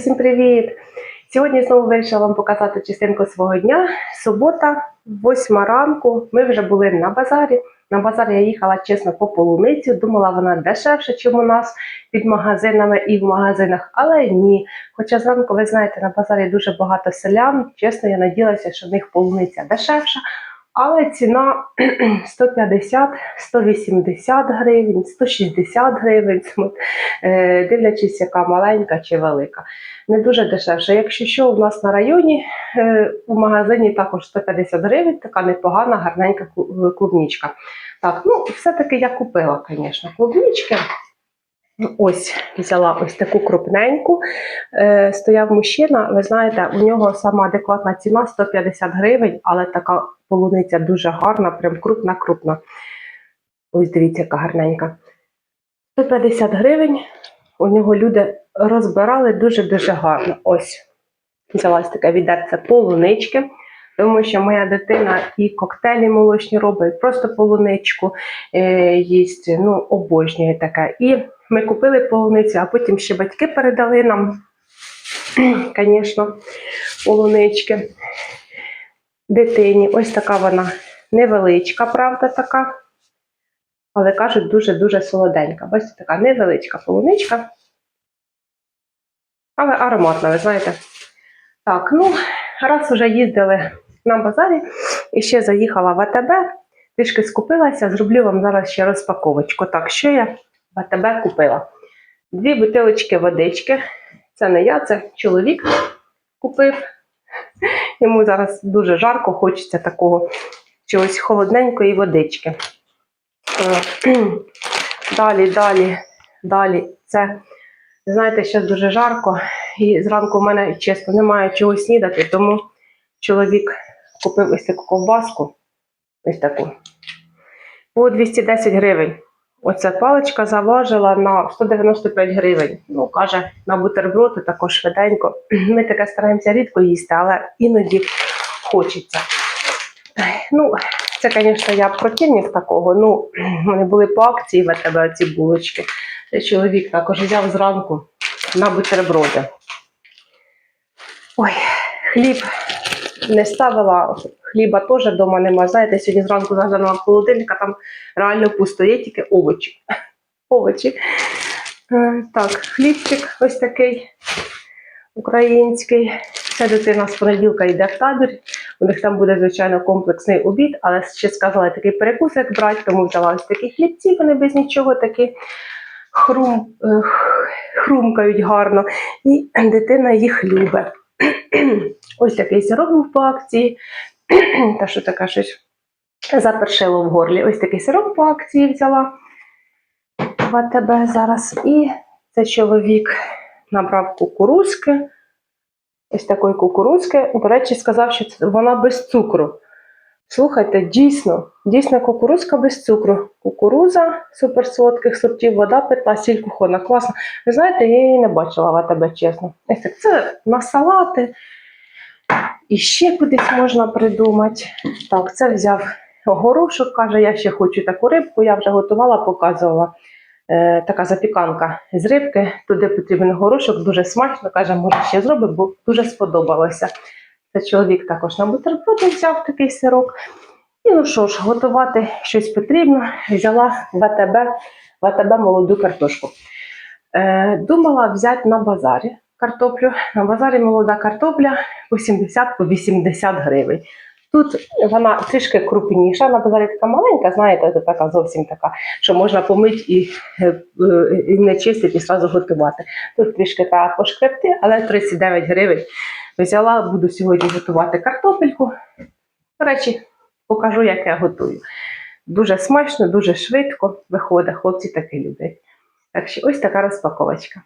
Всім привіт! Сьогодні знову вирішила вам показати частинку свого дня. Субота, 8 ранку. Ми вже були на базарі. На базар я їхала чесно по полуницю. Думала, вона дешевша, ніж у нас під магазинами і в магазинах, але ні. Хоча зранку, ви знаєте, на базарі дуже багато селян. Чесно, я надіялася, що в них полуниця дешевша. Але ціна 150, 180 гривень, 160 гривень, е, дивлячись, яка маленька чи велика. Не дуже дешевше. Якщо що, у нас на районі е, у магазині також 150 гривень, така непогана, гарненька клу- клубнічка. Так, ну все-таки я купила, звісно, клубнічки. Ось взяла ось таку крупненьку. Е, стояв мужчина, ви знаєте, у нього сама адекватна ціна 150 гривень, але така полуниця дуже гарна, прям крупна-крупна. Ось дивіться, яка гарненька. 150 гривень. У нього люди розбирали дуже-дуже гарно. Ось взялась таке відерце полунички. Тому що моя дитина і коктейлі молочні робить, просто полуничку е, їсть, ну, обожнює таке. І ми купили полуницю, а потім ще батьки передали нам, звісно, полунички дитині. Ось така вона невеличка, правда, така. Але кажуть, дуже-дуже солоденька. Бачите, така невеличка полуничка. Але ароматна, ви знаєте. Так, ну, раз вже їздили на базарі і ще заїхала в АТБ, трішки скупилася, зроблю вам зараз ще розпаковочку. Так, що я в АТБ купила? Дві бутилочки водички. Це не я, це чоловік купив. Йому зараз дуже жарко, хочеться такого чогось холодненької водички. Е, Далі, далі, далі. Це, знаєте, ще дуже жарко, і зранку в мене, чесно, немає чого снідати, тому чоловік купив ось таку ковбаску, ось таку, по 210 гривень. Оця паличка заважила на 195 гривень. Ну, каже, на бутерброди також швиденько. Ми таке стараємося рідко їсти, але іноді хочеться. Ну, це, звісно, я противник такого. Ну, вони були по акції в АТБ ці булочки. Чоловік також взяв зранку на бутерброди. Ой, хліб не ставила, хліба теж вдома нема. Знаєте, сьогодні зранку заглянула в холодильник, а там реально пусто, є тільки овочі. Овочі. Е, Так, хлібчик ось такий український. Ця дитина з понеділка йде в табір. У них там буде, звичайно, комплексний обід, але ще сказала такий перекус, як брати, тому взяла ось такі хлібці, вони без нічого такі хрум, е, хрумкають гарно. І дитина їх любить. Ось такий сироп був по акції. Та що таке щось запершило в горлі. Ось такий сироп по акції взяла в АТБ зараз. І це чоловік набрав кукурузки. Ось такої кукурузки. До речі, сказав, що вона без цукру. Слухайте, дійсно, дійсно кукурузка без цукру. Кукуруза суперсолодких сортів, вода питна, сіль кухона. Класно. Ви знаєте, я її не бачила в АТБ, чесно. Це на салати. І ще кудись можна придумати. Так, це взяв горошок, каже, я ще хочу таку рибку, я вже готувала, показувала. Е, така запіканка з рибки. Туди потрібен горошок, дуже смачно. Каже, може ще зробить, бо дуже сподобалося. Це чоловік також на бутерброди взяв такий сирок. І ну що ж, готувати щось потрібно. Взяла в АТБ, в АТБ молоду картошку. Е, думала взяти на базарі картоплю. На базарі молода картопля по 70 по 80 гривень. Тут вона трішки крупніша, на базарі така маленька, знаєте, це така зовсім така, що можна помити і, е, і не чистити, і одразу готувати. Тут трішки треба пошкребти, але 39 гривень. Взяла, буду сьогодні готувати картопельку. До речі, покажу, як я готую. Дуже смачно, дуже швидко виходить, хлопці таке люблять. Так що ось така розпаковочка.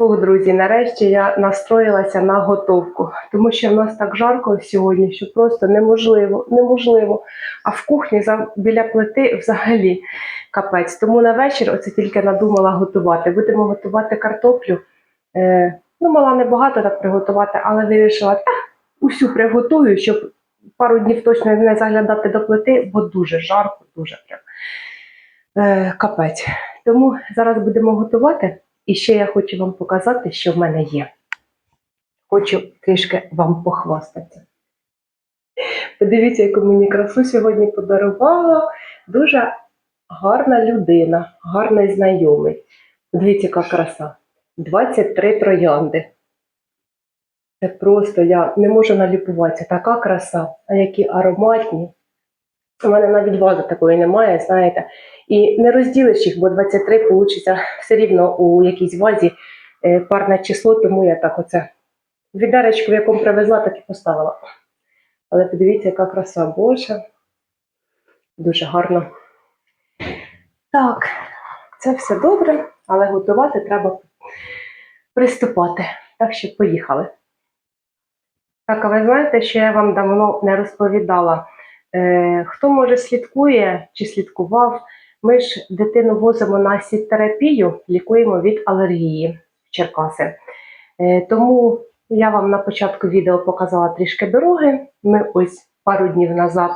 Фух, друзі, нарешті я настроїлася на готовку, тому що в нас так жарко сьогодні, що просто неможливо, неможливо. А в кухні біля плити взагалі капець. Тому на вечір оце тільки надумала готувати. Будемо готувати картоплю. Е, ну, мала небагато так приготувати, але вирішила, та усю приготую, щоб пару днів точно не заглядати до плити, бо дуже жарко, дуже прям е, капець. Тому зараз будемо готувати. І ще я хочу вам показати, що в мене є. Хочу трішки вам похвастатися. Подивіться, яку мені красу сьогодні подарувала. Дуже гарна людина, гарний знайомий. Подивіться, яка краса. 23 троянди. Це просто я не можу наліпуватися. Така краса, а які ароматні. У мене навіть вази такої немає, знаєте. І не розділиш їх, бо 23 вийде все рівно у якійсь вазі е, парне число, тому я так оце відеречку, в якому привезла, так і поставила. Але подивіться, яка краса Боже. Дуже гарно. Так, це все добре, але готувати треба приступати. Так що поїхали. Так, а ви знаєте, що я вам давно не розповідала. Е, хто може слідкує чи слідкував, ми ж дитину возимо на сіт-терапію, лікуємо від алергії в Черкаси. Е, тому я вам на початку відео показала трішки дороги. Ми ось пару днів назад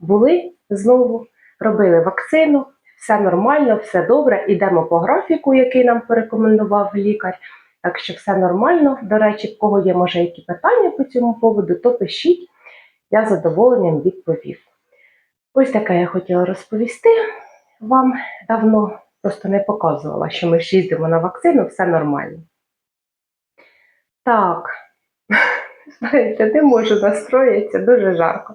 були знову, робили вакцину, все нормально, все добре. Ідемо по графіку, який нам порекомендував лікар. Так що все нормально. До речі, в кого є може які питання по цьому поводу, то пишіть. Я з задоволенням відповів. Ось таке я хотіла розповісти вам давно, просто не показувала, що ми ж їздимо на вакцину, все нормально. Так, знаєте, не можу настроїтися, дуже жарко.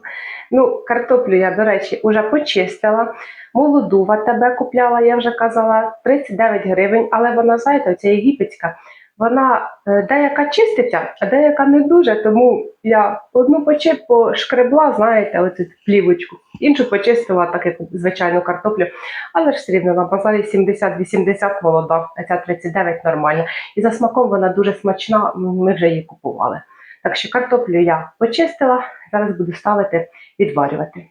Ну, картоплю я, до речі, вже почистила. Молоду в АТБ купляла, я вже казала, 39 гривень, але вона, знаєте, оця єгипетська, вона е, деяка чиститься, а деяка не дуже, тому я одну пошкребла, знаєте, оцю плівочку, іншу почистила, так як звичайну картоплю, але ж все рівно на базарі 70-80 молода, а ця 39 нормальна. І за смаком вона дуже смачна, ми вже її купували. Так що картоплю я почистила, зараз буду ставити відварювати.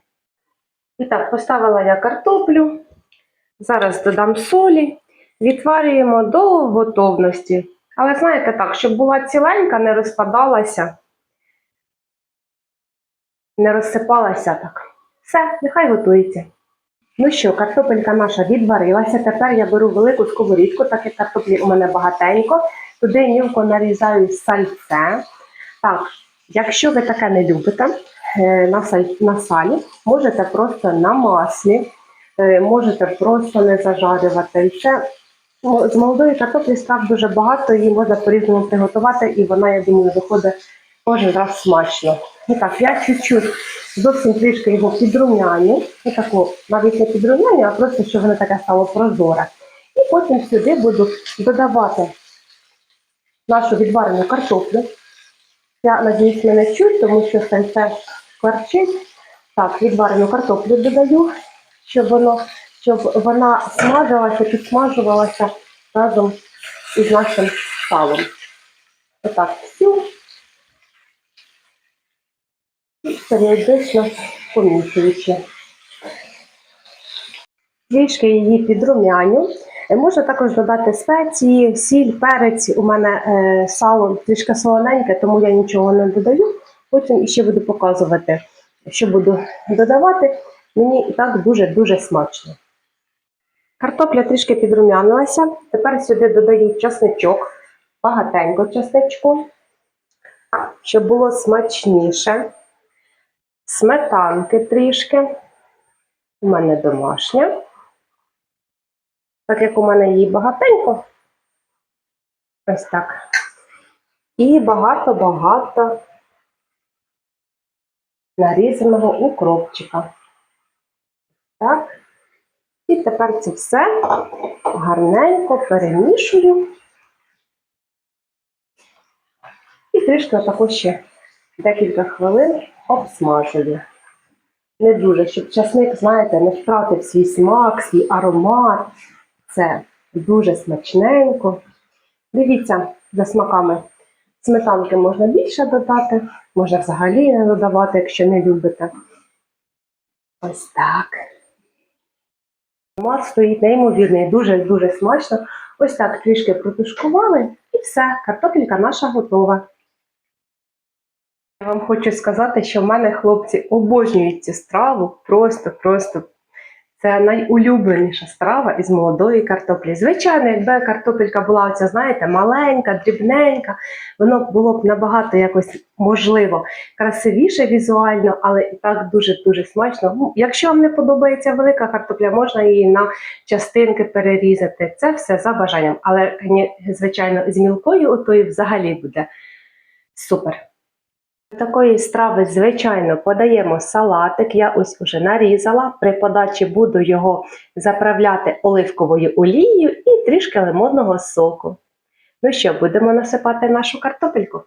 І так, поставила я картоплю, зараз додам солі, відварюємо до готовності. Але знаєте так, щоб була ціленька, не розпадалася, не розсипалася так. Все, нехай готується. Ну що, картопелька наша відварилася. Тепер я беру велику сковорідку, так як картоплі у мене багатенько. Туди мілко нарізаю сальце. Так, якщо ви таке не любите, е, на, саль, на салі, можете просто на маслі, е, можете просто не зажарювати. І з молодої картоплі страв дуже багато, її можна по-різному приготувати, і вона, я думаю, виходить кожен раз смачно. І так, я чуть-чуть зовсім трішки його підрумяню, і таку, навіть не підрумяню, а просто щоб воно таке стало прозоре. І потім сюди буду додавати нашу відварену картоплю. Я надіюсь, мене чуть, тому що сальце кварчить. Так, відварену картоплю додаю, щоб воно, щоб вона смажилася, підсмажувалася разом із нашим салом. Отак, всю. І періодично помішуючи. Трішки її підрумяню. Е, Можна також додати спеції, сіль, перець. У мене е, сало трішки солоненьке, тому я нічого не додаю. Потім іще буду показувати, що буду додавати. Мені і так дуже-дуже смачно. Картопля трішки підрумянилася. Тепер сюди додаю часничок, багатенько часничку, щоб було смачніше. Сметанки трішки. У мене домашня. Так як у мене її багатенько. Ось так. І багато-багато нарізаного укропчика. Так. І тепер це все гарненько перемішую. І трішки отако ще декілька хвилин обсмажую. Не дуже, щоб часник, знаєте, не втратив свій смак, свій аромат. Це дуже смачненько. Дивіться за смаками. Сметанки можна більше додати, можна взагалі не додавати, якщо не любите. Ось так. Аромат стоїть неймовірний, дуже-дуже смачно. Ось так трішки протушкували і все, картопелька наша готова. Я вам хочу сказати, що в мене хлопці обожнюють цю страву, просто-просто Це найулюбленіша страва із молодої картоплі. Звичайно, якби картопелька була оця, знаєте, маленька, дрібненька, воно було б набагато якось можливо красивіше візуально, але і так дуже-дуже смачно. Ну, якщо вам не подобається велика картопля, можна її на частинки перерізати. Це все за бажанням. Але, звичайно, з мілкою отою взагалі буде супер. Такої страви, звичайно, подаємо салатик. Я ось уже нарізала. При подачі буду його заправляти оливковою олією і трішки лимонного соку. Ну що, будемо насипати нашу картопельку?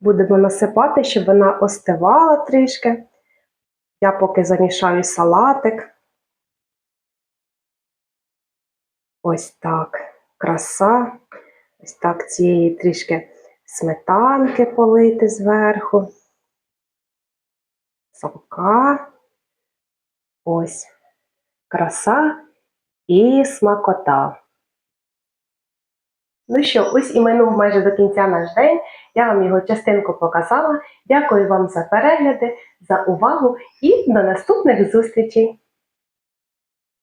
Будемо насипати, щоб вона остивала трішки. Я поки замішаю салатик. Ось так. Краса. Ось так цієї трішки сметанки полити зверху. Сока. Ось. Краса і смакота. Ну що, ось і минув майже до кінця наш день. Я вам його частинку показала. Дякую вам за перегляди, за увагу і до наступних зустрічей!